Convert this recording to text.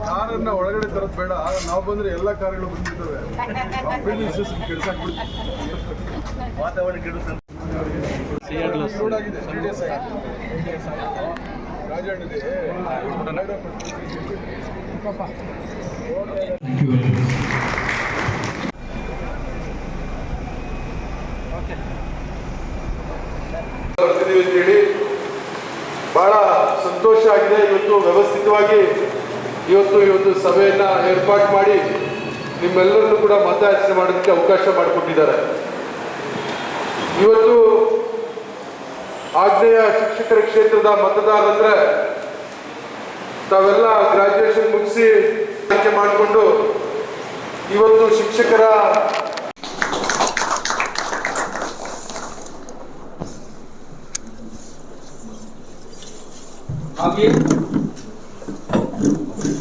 ಕಾರನ್ನ ಒಳಗಡೆ ತರೋದು ಬೇಡ. ನಾವು ಬಂದ್ರೆ ಎಲ್ಲ ಕಾರ್ಗಳು ಬಂದಿದ್ದಾವೆ ವಾತಾವರಣ ಅಂತೇಳಿ ಬಹಳ ಸಂತೋಷ ಆಗಿದೆ. ಇವತ್ತು ವ್ಯವಸ್ಥಿತವಾಗಿ ಇವತ್ತು ಈ ಒಂದು ಸಭೆಯನ್ನ ಏರ್ಪಾಟ್ ಮಾಡಿ ನಿಮ್ಮೆಲ್ಲರನ್ನು ಕೂಡ ಮತಯಾಚನೆ ಮಾಡೋದಕ್ಕೆ ಅವಕಾಶ ಮಾಡಿಕೊಟ್ಟಿದ್ದಾರೆ. ಇವತ್ತು ಆಗ್ನೇಯ ಶಿಕ್ಷಕರ ಕ್ಷೇತ್ರದ ಮತದಾರರಂದ್ರೆ ತಾವೆಲ್ಲ ಗ್ರಾಜ್ಯುಯೇಷನ್ ಮುಗಿಸಿ ಆಯ್ಕೆ ಮಾಡಿಕೊಂಡು ಇವತ್ತು ಶಿಕ್ಷಕರ ಹಾಗೆ